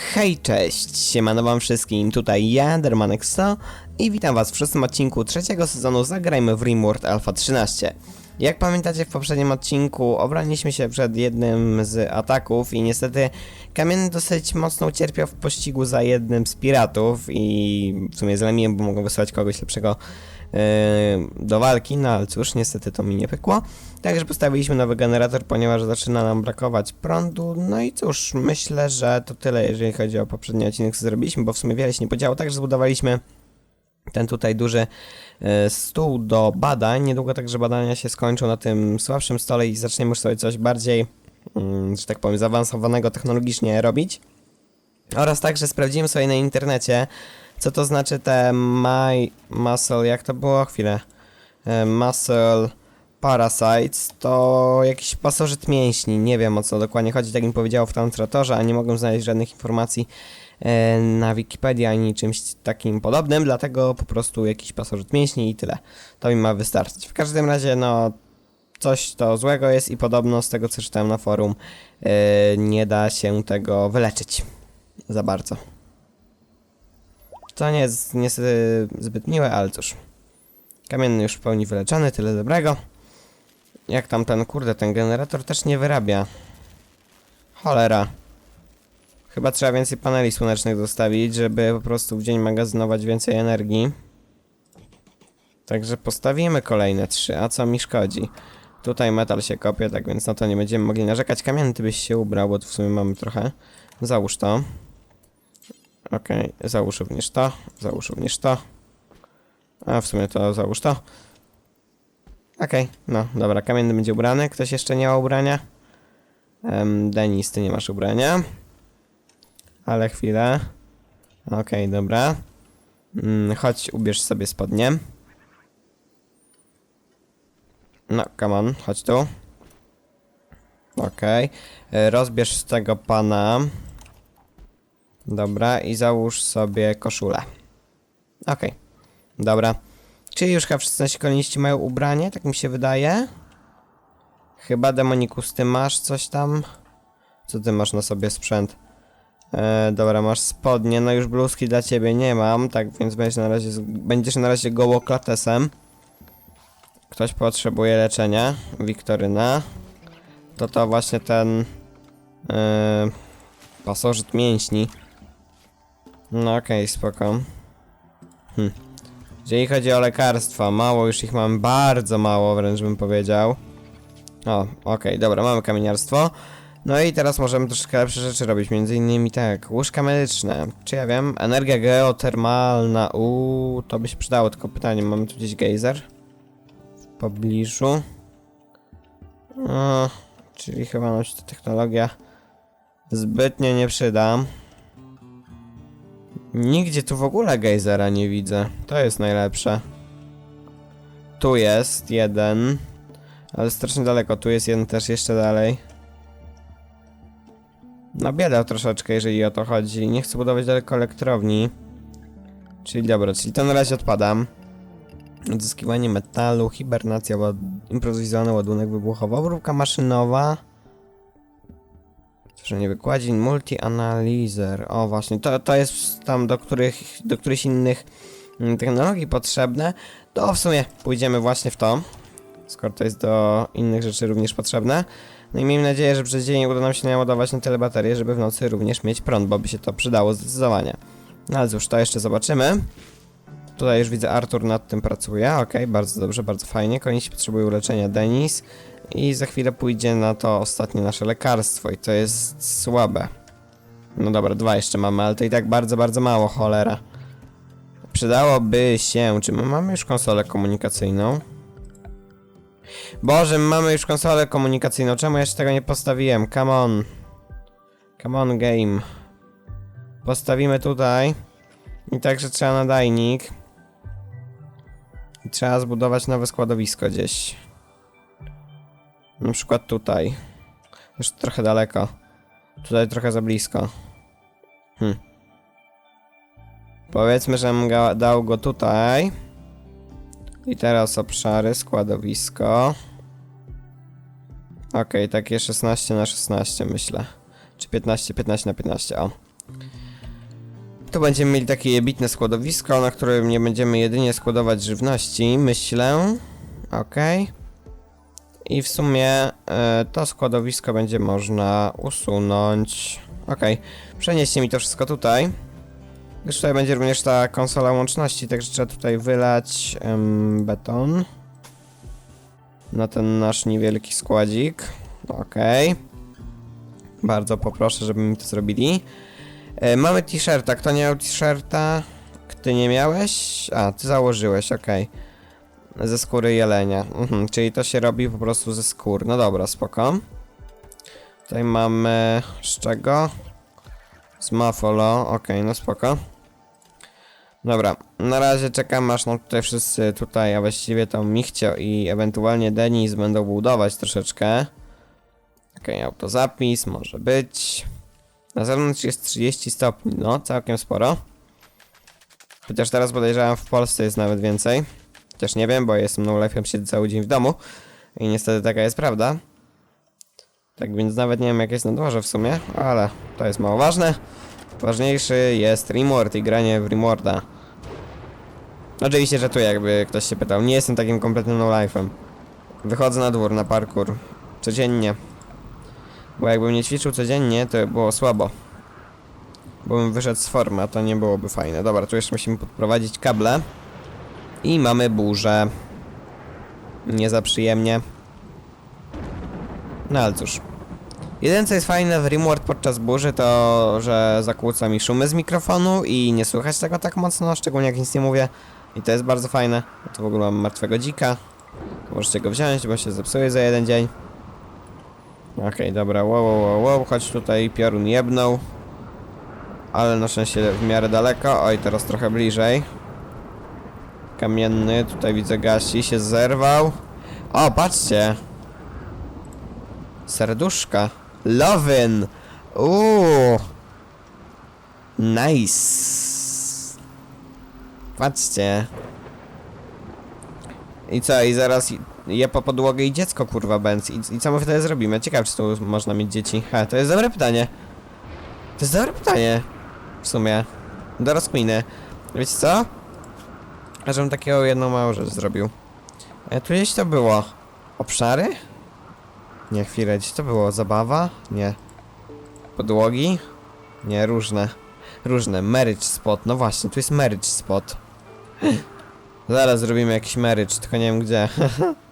Hej, cześć! Siemano wam wszystkim, tutaj ja, Dermanek100 i witam was w szóstym odcinku trzeciego sezonu Zagrajmy w Rimworld Alpha 13. Jak pamiętacie w poprzednim odcinku obroniliśmy się przed jednym z ataków i niestety Kamienny dosyć mocno ucierpiał w pościgu za jednym z piratów i w sumie zlemiłem, bo mogłem wysłać kogoś lepszego do walki, no ale cóż, niestety to mi nie pykło. Także postawiliśmy nowy generator, ponieważ zaczyna nam brakować prądu. No i cóż, myślę, że to tyle, jeżeli chodzi o poprzedni odcinek, co zrobiliśmy, bo w sumie wiele się nie podziało. Także zbudowaliśmy ten tutaj duży e, stół do badań. Niedługo także badania się skończą na tym słabszym stole i zaczniemy już sobie coś bardziej, mm, że tak powiem, zaawansowanego technologicznie robić. Oraz także sprawdziłem sobie na internecie, co to znaczy te my muscle, jak to było? Chwilę. E, Muscle parasites to jakiś pasożyt mięśni. Nie wiem o co dokładnie chodzi, tak mi powiedziało w translatorze, a nie mogłem znaleźć żadnych informacji e, na Wikipedii ani czymś takim podobnym, dlatego po prostu jakiś pasożyt mięśni i tyle. To mi ma wystarczyć. W każdym razie, no, coś to złego jest i podobno z tego co czytałem na forum e, nie da się tego wyleczyć za bardzo. To nie jest niestety zbyt miłe, ale cóż. Kamienny już w pełni wyleczony, tyle dobrego. Jak tam ten, kurde, ten generator też nie wyrabia. Cholera. Chyba trzeba więcej paneli słonecznych dostawić, żeby po prostu w dzień magazynować więcej energii. Także postawimy kolejne trzy, a co mi szkodzi? Tutaj metal się kopie, tak więc na to nie będziemy mogli narzekać. Kamienny byś się ubrał, bo tu w sumie mamy trochę. Załóż to. Okej, załóż również to, załóż również to. A w sumie to załóż to. Okej, no dobra, kamienny będzie ubrany. Ktoś jeszcze nie ma ubrania? Um, Denis, ty nie masz ubrania. Ale chwilę. Okej, dobra. Mm, chodź, ubierz sobie spodnie. No, come on, chodź tu. Okej. Rozbierz z tego pana. Dobra, i załóż sobie koszulę. Okej, dobra. Czyli już chyba wszyscy nasi koloniści mają ubranie, tak mi się wydaje. Chyba Demonikus, ty masz coś tam? Co ty masz na sobie sprzęt? E, dobra, masz spodnie, no już bluzki dla ciebie nie mam, tak więc będziesz na razie, będziesz na razie gołoklatesem. Ktoś potrzebuje leczenia, Wiktoryna. To to właśnie ten... E, pasożyt mięśni. No okej, spoko. Hm. Jeżeli chodzi o lekarstwa, mało już ich mam, bardzo mało wręcz bym powiedział. O, okej, dobra, mamy kamieniarstwo. No i teraz możemy troszeczkę lepsze rzeczy robić, między innymi tak, łóżka medyczne, czy ja wiem, energia geotermalna, uuu, to by się przydało, tylko pytanie, mamy tu gdzieś gejzer? W pobliżu? O, czyli chyba nam się ta technologia zbytnio nie przyda. Nigdzie tu w ogóle gejzera nie widzę. To jest najlepsze. Tu jest jeden. Ale strasznie daleko. Tu jest jeden też jeszcze dalej. No biedę troszeczkę, jeżeli o to chodzi. Nie chcę budować daleko elektrowni. Czyli dobra, czyli to na razie odpadam. Odzyskiwanie metalu, hibernacja, ład... improwizowany ładunek wybuchowy, obróbka maszynowa. Tworzenie wykładzin, multi-analizer. O właśnie, to, to jest tam do których, do którychś innych mm, technologii potrzebne. To w sumie pójdziemy właśnie w to. Skoro to jest do innych rzeczy również potrzebne. No i miejmy nadzieję, że przez dzień uda nam się naładować na tyle baterie, żeby w nocy również mieć prąd, bo by się to przydało zdecydowanie. No ale cóż, to jeszcze zobaczymy. Tutaj już widzę, Artur nad tym pracuje. Okej, bardzo dobrze, bardzo fajnie. Koniec potrzebują leczenia Denis. I za chwilę pójdzie na to ostatnie nasze lekarstwo i to jest słabe. No dobra, dwa jeszcze mamy, ale to i tak bardzo, bardzo mało, cholera. Przydałoby się... Czy my mamy już konsolę komunikacyjną? Boże, my mamy już konsolę komunikacyjną, czemu jeszcze tego nie postawiłem? Come on. Come on, game. Postawimy tutaj. I także trzeba nadajnik. I trzeba zbudować nowe składowisko gdzieś. Na przykład tutaj. Już trochę daleko. Tutaj trochę za blisko. Hm. Powiedzmy, że ga- dał go tutaj. I teraz obszary, składowisko. Okej, takie 16 na 16 myślę. Czy 15, 15 na 15, o. Tu będziemy mieli takie jebitne składowisko, na którym nie będziemy jedynie składować żywności, myślę. Okej. I w sumie e, to składowisko będzie można usunąć. Okej, przenieście mi to wszystko tutaj. Gdyż tutaj będzie również ta konsola łączności, także trzeba tutaj wylać em, beton. Na ten nasz niewielki składzik. Okej. Bardzo poproszę, żeby mi to zrobili. E, mamy t-shirta. Kto nie miał t-shirta? Ty nie miałeś? A, ty założyłeś, okej. Ze skóry jelenia. Mhm, czyli to się robi po prostu ze skór. No dobra, spoko. Tutaj mamy... z czego? Z Mafolo, okej, no spoko. Dobra, na razie czekam aż nam tutaj wszyscy tutaj, a właściwie to Michcio i ewentualnie Denis będą budować troszeczkę. Okej, autozapis, może być. Na zewnątrz jest 30 stopni, no całkiem sporo. Chociaż teraz podejrzewam w Polsce jest nawet więcej. Chociaż nie wiem, bo jestem life'em, siedzę cały dzień w domu. I niestety taka jest prawda. Tak więc nawet nie wiem jak jest na dworze w sumie, ale to jest mało ważne. Ważniejszy jest Rimworld i granie w Rimworlda. Oczywiście, że tu jakby ktoś się pytał, nie jestem takim kompletnym no life'em. Wychodzę na dwór, na parkour. Codziennie. Bo jakbym nie ćwiczył codziennie, to by było słabo. Bo bym wyszedł z formy, a to nie byłoby fajne. Dobra, tu jeszcze musimy podprowadzić kable. I mamy burzę. Nie za przyjemnie. No ale cóż. Jedyne co jest fajne w Rimworld podczas burzy to, że zakłóca mi szumy z mikrofonu i nie słychać tego tak mocno, szczególnie jak nic nie mówię. I to jest bardzo fajne. Tu w ogóle mam martwego dzika. Możecie go wziąć, bo się zepsuje za jeden dzień. Okej, dobra, wow, wow, wow, wow, chodź tutaj, piorun jebnął. Ale na szczęście w miarę daleko, oj, teraz trochę bliżej. Kamienny, tutaj widzę gasi, się zerwał. O, patrzcie! Serduszka. Lovin! Uuu! Nice! Patrzcie. I co, i zaraz je po podłogę i dziecko kurwa bęc. I, I co my wtedy zrobimy? Ciekawe, czy tu można mieć dzieci. Ha, to jest dobre pytanie. To jest dobre pytanie. W sumie. Do rozkminy. Wiecie co? Żebym takiego jedną małą rzecz zrobił. E, tu gdzieś to było. Obszary? Nie, chwilę, gdzieś to było? Zabawa? Nie. Podłogi? Nie, różne. Różne. Marriage spot. No właśnie, tu jest marriage spot. Zaraz zrobimy jakiś marriage, tylko nie wiem gdzie.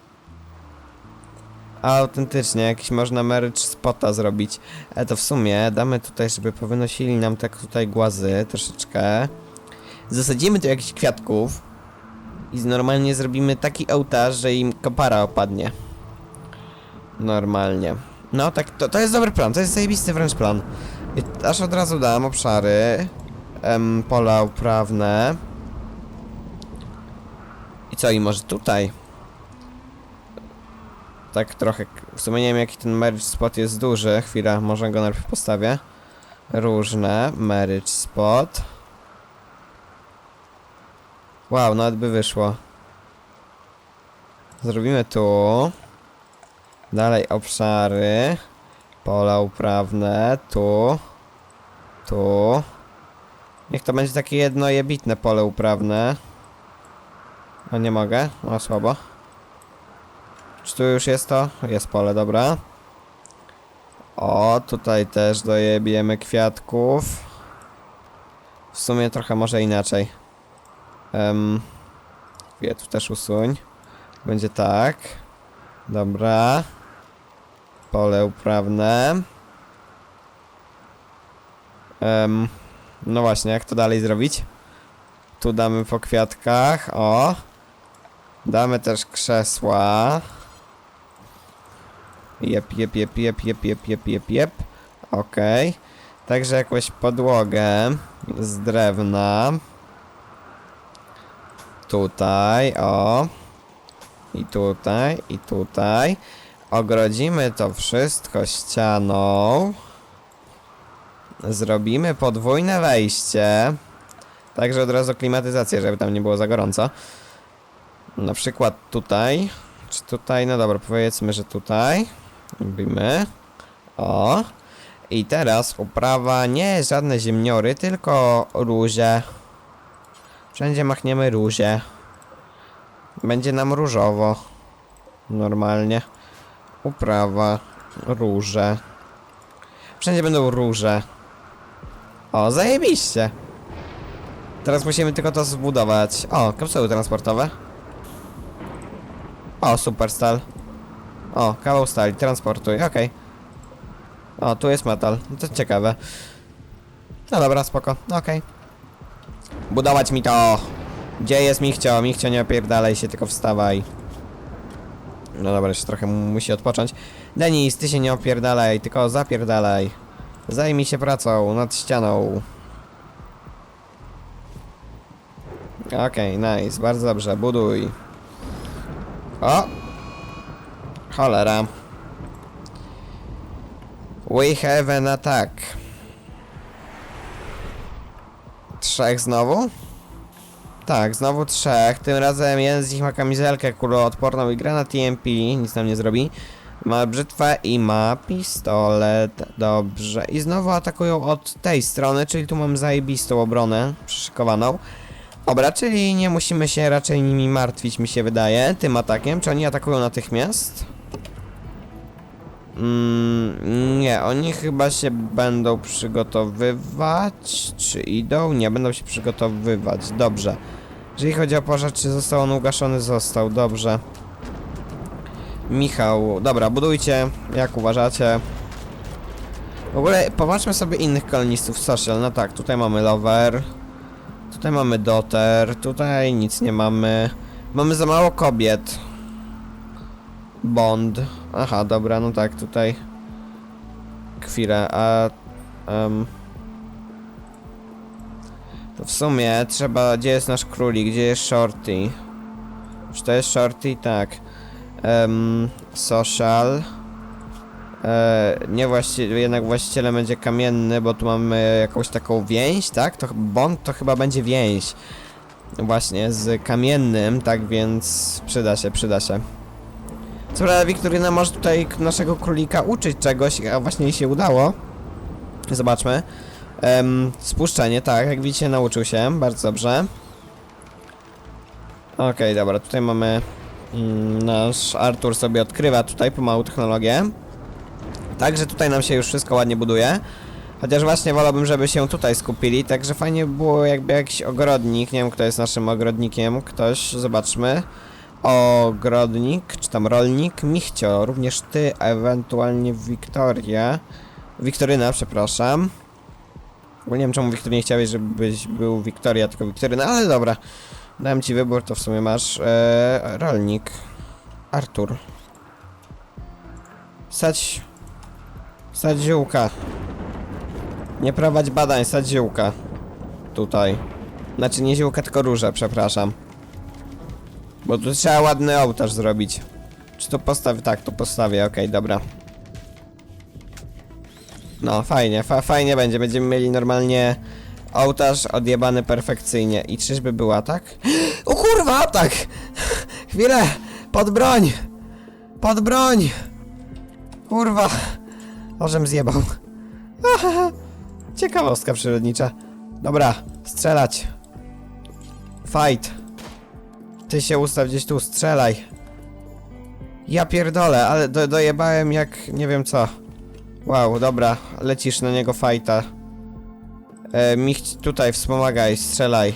Autentycznie, jakiś można marriage spota zrobić. E to w sumie damy tutaj, żeby powynosili nam tak tutaj głazy troszeczkę. Zasadzimy tu jakichś kwiatków. I normalnie zrobimy taki ołtarz, że im kopara opadnie. Normalnie. No tak, to, to jest dobry plan, to jest zajebisty wręcz plan. I aż od razu dam obszary. Em, pola uprawne. I co, i może tutaj? Tak trochę, w sumie nie wiem jaki ten marriage spot jest duży. Chwila, może go najpierw postawię. Różne, marriage spot. Wow, nawet by wyszło. Zrobimy tu. Dalej obszary. Pola uprawne. Tu. Tu. Niech to będzie takie jedno jebitne pole uprawne. O, nie mogę. O, słabo. Czy tu już jest to? Jest pole, dobra. O, tutaj też dojebiemy kwiatków. W sumie trochę może inaczej. Um, tu też usuń. Będzie tak. Dobra. Pole uprawne. Em, no właśnie, jak to dalej zrobić? Tu damy po kwiatkach, o. Damy też krzesła. Jep, jep, jep, jep, jep, jep, jep, jep, jep. Okej. Także jakąś podłogę z drewna. Tutaj, o. I tutaj, i tutaj. Ogrodzimy to wszystko ścianą. Zrobimy podwójne wejście. Także od razu klimatyzację, żeby tam nie było za gorąco. Na przykład tutaj. Czy tutaj? No dobra, powiedzmy, że tutaj. Robimy. O. I teraz uprawa nie żadne ziemniory, tylko róże. Wszędzie machniemy róże. Będzie nam różowo. Normalnie. Uprawa, róże. Wszędzie będą róże. O, zajebiście. Teraz musimy tylko to zbudować. O, kapsuły transportowe. O, super stal. O, kawał stali, transportuj, okej. O, tu jest metal, No to ciekawe. No dobra, spoko, okej. Budować mi to! Gdzie jest Michcio? Michcio, nie opierdalaj się, tylko wstawaj. No dobra, jeszcze trochę mu- musi odpocząć. Denis, ty się nie opierdalaj, tylko zapierdalaj. Zajmij się pracą nad ścianą. Okej, nice, bardzo dobrze, buduj. O! Cholera. We have an attack. Trzech znowu? Tak, znowu trzech. Tym razem jeden z nich ma kamizelkę kuloodporną i granat TMP, nic nam nie zrobi. Ma brzytwę i ma pistolet. Dobrze. I znowu atakują od tej strony, czyli tu mam zajebistą obronę przyszykowaną. Dobra, czyli nie musimy się raczej nimi martwić, mi się wydaje, tym atakiem. Czy oni atakują natychmiast? Mm, nie, oni chyba się będą przygotowywać. Czy idą? Nie, będą się przygotowywać. Dobrze. Jeżeli chodzi o pożar, czy został on ugaszony, został. Dobrze. Michał, dobra, budujcie, jak uważacie. W ogóle popatrzmy sobie innych kolonistów social. No tak, tutaj mamy Lover. Tutaj mamy Doter, tutaj nic nie mamy. Mamy za mało kobiet. Bond. Aha, dobra, no tak, tutaj. Chwilę, a... em, to w sumie trzeba... Gdzie jest nasz królik? Gdzie jest Shorty? Czy to jest Shorty? Tak. Em, social. E, nie właściciel, jednak właścicielem będzie kamienny, bo tu mamy jakąś taką więź, tak? To Bond to chyba będzie więź. Właśnie, z kamiennym, tak więc przyda się, przyda się. Co prawda Wiktoryna może tutaj naszego królika uczyć czegoś, a właśnie jej się udało. Zobaczmy. Um, spuszczenie, tak, jak widzicie nauczył się, bardzo dobrze. Okej, dobra, tutaj mamy... Mm, nasz Artur sobie odkrywa tutaj pomału technologię. Także tutaj nam się już wszystko ładnie buduje. Chociaż właśnie wolałbym, żeby się tutaj skupili, także fajnie by było jakby jakiś ogrodnik, nie wiem kto jest naszym ogrodnikiem, ktoś, zobaczmy. Ogrodnik, czy tam rolnik, Michcio, również ty, ewentualnie Wiktoria. Wiktoryna, przepraszam. Bo nie wiem czemu Wiktor nie chciałeś, żebyś był Wiktoria, tylko Wiktoryna, ale dobra. Dałem ci wybór, to w sumie masz. Eee, rolnik. Artur. Sać. Sać ziółka. Nie prowadź badań, sać ziółka. Tutaj. Znaczy nie ziółka, tylko róże, przepraszam. Bo tu trzeba ładny ołtarz zrobić. Czy to postawię? Tak, to postawię, okej, dobra. No, fajnie, fa fajnie będzie. Będziemy mieli normalnie ołtarz odjebany perfekcyjnie. I czyżby był atak? O kurwa, atak! Chwilę! Pod broń! Pod broń! Kurwa! Ożem zjebał. Ciekawostka przyrodnicza. Dobra, strzelać. Fight. Ty się ustaw gdzieś tu, strzelaj. Ja pierdolę, ale do, dojebałem jak nie wiem co. Wow, dobra, lecisz na niego fajta. E, Mich tutaj wspomagaj, strzelaj.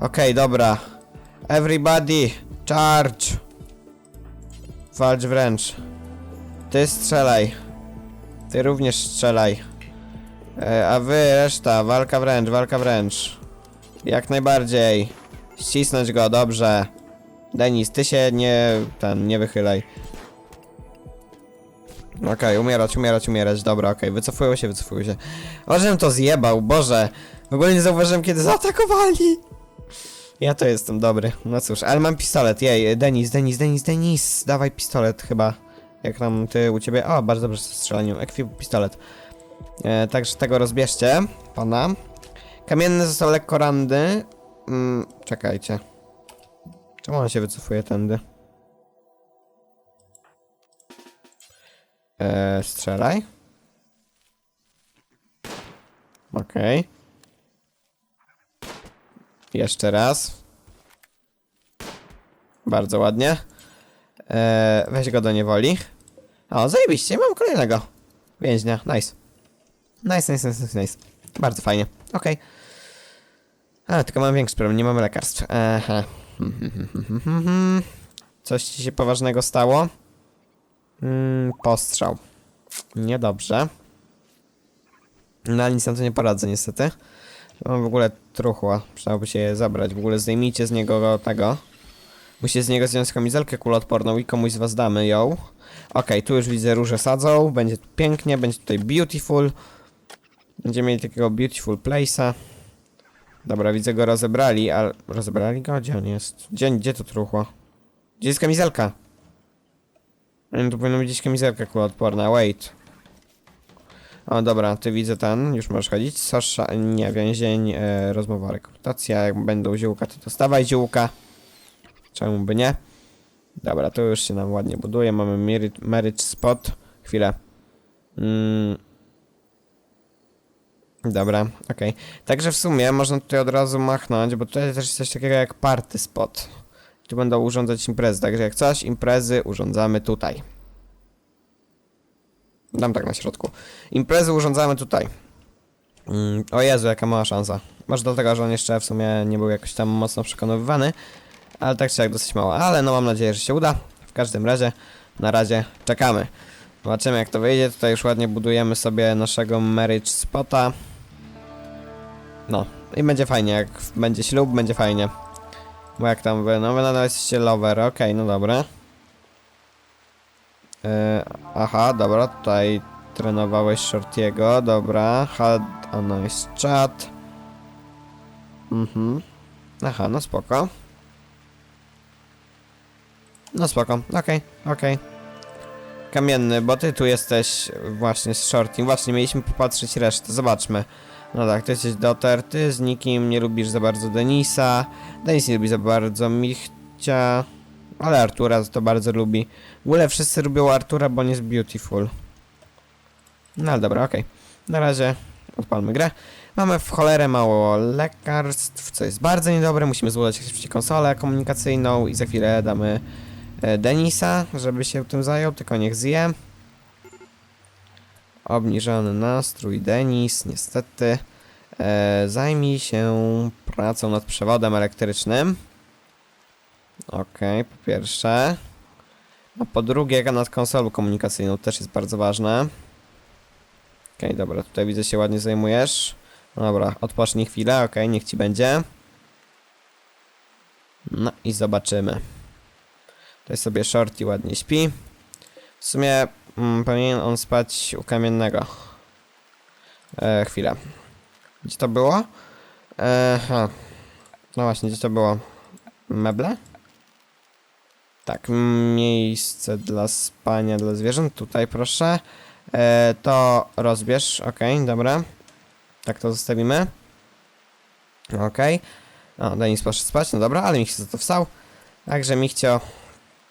Okej, dobra. Everybody, charge. Walcz wręcz. Ty strzelaj. Ty również strzelaj. E, a wy, reszta, walka wręcz, walka wręcz. Jak najbardziej. Ścisnąć go, dobrze. Denis, ty się nie... ten, nie wychylaj. Okej, umierać, umierać, umierać, dobra, okej, wycofują się, wycofują się. Żebym to zjebał, Boże. W ogóle nie zauważyłem, kiedy zaatakowali. Ja to jestem dobry, no cóż, ale mam pistolet, jej, Denis, Denis, Denis, Denis, dawaj pistolet chyba. Jak tam ty u ciebie, o, bardzo dobrze z strzelaniem, ekwip pistolet. E, także tego rozbierzcie, pana. Kamienny został lekko randy. Mm, czekajcie. Czemu on się wycofuje tędy? Eee, strzelaj. Okej. Jeszcze raz. Bardzo ładnie. Eee, weź go do niewoli. O, zajebiście, mam kolejnego więźnia. Nice. Nice, nice, nice, nice. Bardzo fajnie. Okej. A, tylko mam większy problem, nie mamy lekarstw. Aha. Coś ci się poważnego stało? Mm, postrzał. Niedobrze. No ale nic na to nie poradzę niestety. Mam w ogóle truchła. Przydałoby się je zabrać. W ogóle zdejmijcie z niego tego. Musicie z niego zdjąć kamizelkę kuloodporną i komuś z was damy ją. Okej, tu już widzę róże sadzą. Będzie pięknie, będzie tutaj beautiful. Będziemy mieli takiego beautiful place'a. Dobra, widzę go rozebrali, ale... Rozebrali go? Gdzie on jest? Gdzie, gdzie to truchło? Gdzie jest kamizelka? Nie, tu powinna być gdzieś kamizelka kuloodporna, wait. O, dobra, ty widzę ten, już możesz chodzić. Sasza, nie, więzień, e, rozmowa, rekrutacja, jak będą ziółka, to dostawaj ziółka. Czemu by nie? Dobra, to już się nam ładnie buduje, mamy marriage spot. Chwilę. Mm. Dobra, okej. Także w sumie można tutaj od razu machnąć, bo tutaj też jest coś takiego jak party spot. Tu będą urządzać imprezy, także jak coś, imprezy urządzamy tutaj. Dam tak na środku. Imprezy urządzamy tutaj. Mm, o Jezu, jaka mała szansa. Może dlatego, że on jeszcze w sumie nie był jakoś tam mocno przekonywany. Ale tak czy jak dosyć mało. Ale no mam nadzieję, że się uda. W każdym razie, na razie czekamy. Zobaczymy jak to wyjdzie. Tutaj już ładnie budujemy sobie naszego marriage spota. No. I będzie fajnie. Jak będzie ślub, będzie fajnie. Bo jak tam wy? No wy nadal jesteście lover. Okej, no dobra. E, aha, dobra, tutaj trenowałeś Shortiego, dobra. Had a nice chat. Mhm. Aha, no spoko. No spoko, okej, okej. Kamienny, bo ty tu jesteś właśnie z Shortim. Właśnie, mieliśmy popatrzeć resztę, zobaczmy. No tak, ty jesteś Doter, ty z nikim nie lubisz za bardzo Denisa. Denis nie lubi za bardzo Michcia. Ale Artura to bardzo lubi. W ogóle wszyscy lubią Artura, bo on jest beautiful. No ale dobra, okej. Na razie odpalmy grę. Mamy w cholerę mało lekarstw, co jest bardzo niedobre. Musimy zbudować jakąś konsolę komunikacyjną i za chwilę damy e, Denisa, żeby się tym zajął, tylko niech zje. Obniżony nastrój Denis, niestety. E, zajmij się pracą nad przewodem elektrycznym. Okej, po pierwsze. A po drugie, nad konsolą komunikacyjną też jest bardzo ważne. Okej, dobra, tutaj widzę się ładnie zajmujesz. No Dobra, odpocznij chwilę, okej, niech ci będzie. No i zobaczymy. Tutaj sobie Shorty ładnie śpi. W sumie powinien on spać u kamiennego. E, chwilę. Gdzie to było? E, ha. No właśnie, gdzie to było? Meble? Tak, miejsce dla spania dla zwierząt. Tutaj proszę. E, to rozbierz. Okej, dobra. Tak to zostawimy. Okej. O, Denis poszedł spać. No dobra, ale Mich za to wstał. Także Michcio,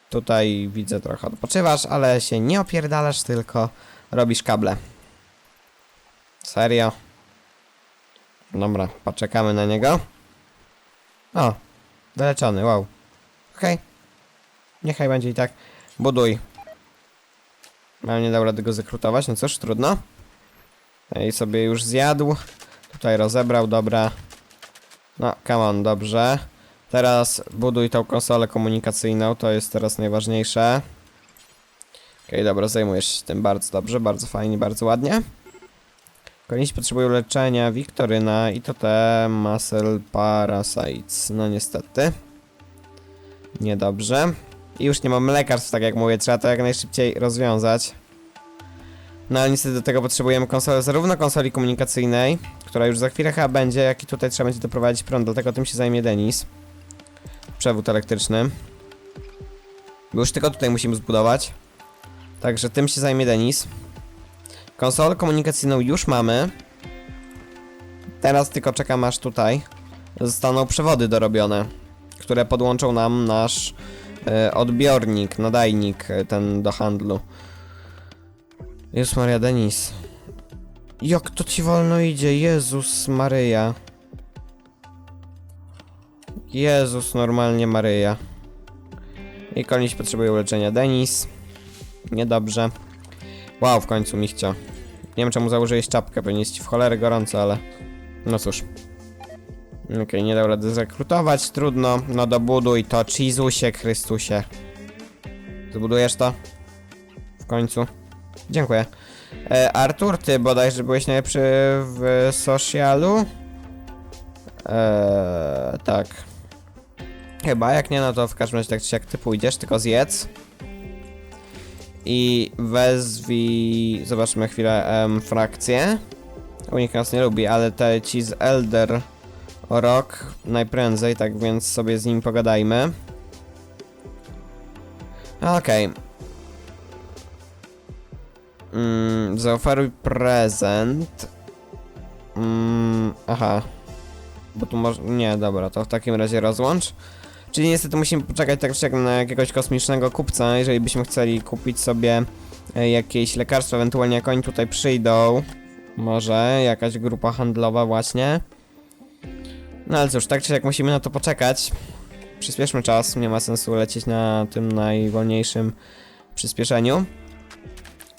tutaj widzę trochę odpoczywasz, ale się nie opierdalasz, tylko robisz kable. Serio? Dobra, poczekamy na niego. O, wyleczony, wow. Okej. Niechaj będzie i tak. Buduj. Ale nie dał rady go zakrutować, no cóż, trudno. I sobie już zjadł. Tutaj rozebrał, dobra. No, come on, dobrze. Teraz buduj tą konsolę komunikacyjną, to jest teraz najważniejsze. Okej, dobra, zajmujesz się tym bardzo dobrze, bardzo fajnie, bardzo ładnie. Koniec potrzebują leczenia, Wiktoryna i to te muscle parasites. No niestety. Niedobrze. I już nie mam lekarstw, tak jak mówię, trzeba to jak najszybciej rozwiązać. No ale niestety do tego potrzebujemy konsoli, zarówno konsoli komunikacyjnej, która już za chwilę chyba będzie, jak i tutaj trzeba będzie doprowadzić prąd, dlatego tym się zajmie Denis. Przewód elektryczny. Bo już tylko tutaj musimy zbudować. Także tym się zajmie Denis. Konsolę komunikacyjną już mamy. Teraz tylko czekam aż tutaj zostaną przewody dorobione, które podłączą nam nasz e, odbiornik, nadajnik e, ten do handlu. Jezus Maria Denis. Jak to ci wolno idzie? Jezus Maryja. Jezus, normalnie Maryja. I koniec potrzebuje uleczenia. Denis. Niedobrze. Wow, w końcu Michcio. Nie wiem czemu założyłeś czapkę, pewnie jest ci w cholerę gorąco, ale... No cóż. Okej, nie dał rady zrekrutować, trudno. No dobuduj to, Jezusie Chrystusie. Zbudujesz to? W końcu. Dziękuję. E, Artur, ty bodajże byłeś najlepszy w socialu? E, tak. Chyba, jak nie, no to w każdym razie tak czy siak ty pójdziesz, tylko zjedz. I wezwij, zobaczmy chwilę, em, frakcję. Unik nas nie lubi, ale te ci z Elder Rock najprędzej, tak więc sobie z nim pogadajmy. Okej. Mm, zaoferuj prezent. Mm, aha. Bo tu może... Nie, dobra, to w takim razie rozłącz. Czyli niestety musimy poczekać tak siak na jakiegoś kosmicznego kupca, jeżeli byśmy chcieli kupić sobie e, jakieś lekarstwa, ewentualnie jak oni tutaj przyjdą. Może jakaś grupa handlowa właśnie. No ale cóż, tak czy siak musimy na to poczekać. Przyspieszmy czas, nie ma sensu lecieć na tym najwolniejszym przyspieszeniu.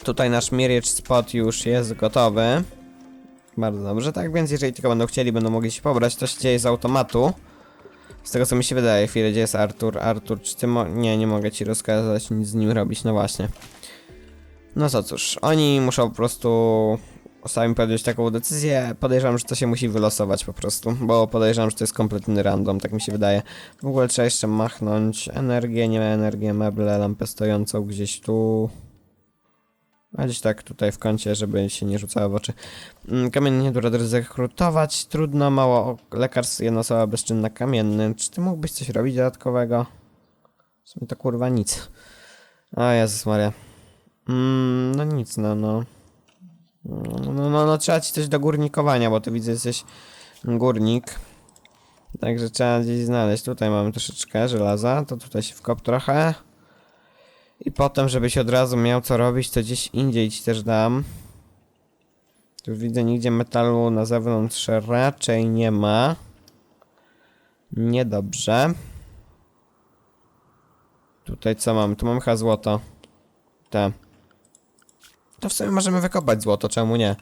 Tutaj nasz Mirage Spot już jest gotowy. Bardzo dobrze, tak więc jeżeli tylko będą chcieli, będą mogli się pobrać, to się dzieje z automatu. Z tego co mi się wydaje, chwilę, gdzie jest Artur? Artur, czy ty. Nie, nie mogę ci rozkazać nic z nim robić, no właśnie. No co cóż, oni muszą po prostu sami podjąć taką decyzję. Podejrzewam, że to się musi wylosować po prostu, bo podejrzewam, że to jest kompletny random, tak mi się wydaje. W ogóle trzeba jeszcze machnąć energię, nie ma energię, meble, lampę stojącą gdzieś tu. A gdzieś tak tutaj w kącie, żeby się nie rzucało w oczy. Mm, Kamienny nie da zrekrutować. Trudno, mało lekarstw, jedna osoba bezczynna kamienny. Czy ty mógłbyś coś robić dodatkowego? W sumie to kurwa nic. O Jezus Maria. Mm, no nic, no, no. No, no, no, no, trzeba ci coś do górnikowania, bo tu widzę, jesteś górnik. Także trzeba gdzieś znaleźć. Tutaj mamy troszeczkę żelaza, to tutaj się wkop trochę. I potem, żebyś od razu miał co robić, to gdzieś indziej ci też dam. Tu widzę nigdzie metalu na zewnątrz raczej nie ma. Niedobrze. Tutaj co mam? Tu mam chyba złoto. Te. To w sumie możemy wykopać złoto, czemu nie?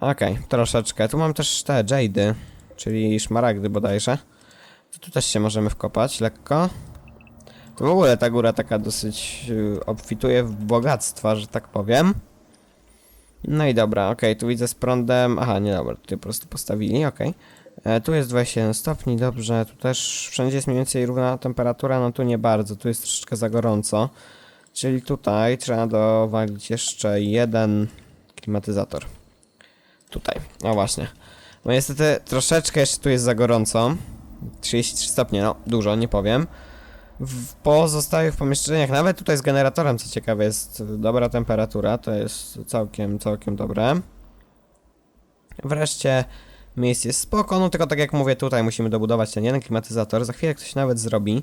Okej, troszeczkę. Tu mam też te jady, czyli szmaragdy bodajże. To tu też się możemy wkopać lekko. To w ogóle ta góra taka dosyć y, obfituje w bogactwa, że tak powiem. No i dobra, okej, tu widzę z prądem. Aha, nie dobra, tutaj po prostu postawili, okej. E, Tu jest 21 stopni, dobrze. Tu też wszędzie jest mniej więcej równa temperatura, no tu nie bardzo, tu jest troszeczkę za gorąco. Czyli tutaj trzeba dowalić jeszcze jeden klimatyzator. Tutaj, o właśnie. No niestety troszeczkę jeszcze tu jest za gorąco. 33 stopnie, no dużo, nie powiem. W pozostałych pomieszczeniach, nawet tutaj z generatorem, co ciekawe, jest dobra temperatura, to jest całkiem, całkiem dobre. Wreszcie miejsc jest spoko, no tylko tak jak mówię, tutaj musimy dobudować ten jeden klimatyzator, za chwilę ktoś nawet zrobi.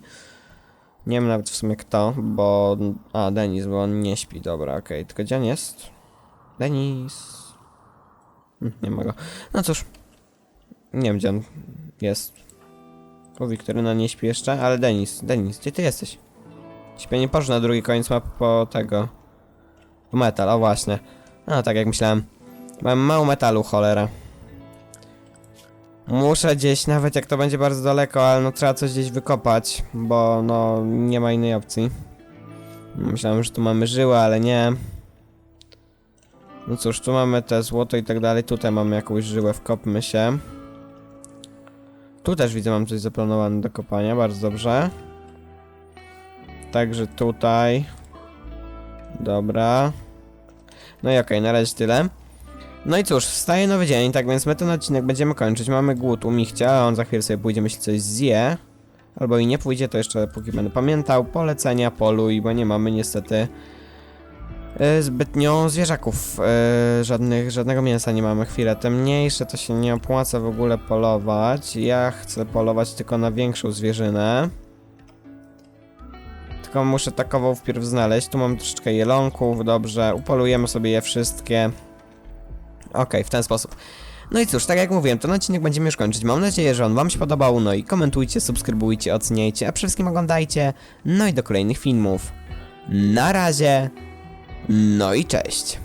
Nie wiem nawet w sumie kto, bo... A, Denis, bo on nie śpi, dobra, okej, tylko gdzie on jest? Denis... Hm, Nie ma go. No cóż, nie wiem gdzie on jest. Bo Wiktoryna nie śpi jeszcze, ale Denis, Denis, gdzie ty jesteś? Śpię nie poszedł na drugi koniec mapy po tego... Po metal, o właśnie. No tak jak myślałem. Mam mało metalu, cholera. Muszę gdzieś, nawet jak to będzie bardzo daleko, ale no trzeba coś gdzieś wykopać, bo no nie ma innej opcji. Myślałem, że tu mamy żyłę, ale nie. No cóż, tu mamy te złoto i tak dalej, tutaj mamy jakąś żyłę, wkopmy się. Tu też widzę, mam coś zaplanowane do kopania, bardzo dobrze. Także tutaj. Dobra. No i okej, na razie tyle. No i cóż, wstaje nowy dzień, tak więc my ten odcinek będziemy kończyć. Mamy głód u Michcia, a on za chwilę sobie pójdzie, myśli coś zje. Albo i nie pójdzie, to jeszcze póki będę pamiętał. Polecenia poluj, bo nie mamy niestety zbytnio zwierzaków. E, żadnych, żadnego mięsa nie mamy chwilę. Te mniejsze to się nie opłaca w ogóle polować. Ja chcę polować tylko na większą zwierzynę. Tylko muszę takową wpierw znaleźć. Tu mam troszeczkę jelonków, dobrze. Upolujemy sobie je wszystkie. Okej, w ten sposób. No i cóż, tak jak mówiłem, ten odcinek będziemy już kończyć. Mam nadzieję, że on wam się podobał. No i komentujcie, subskrybujcie, oceniajcie, a przede wszystkim oglądajcie. No i do kolejnych filmów. Na razie. No i cześć.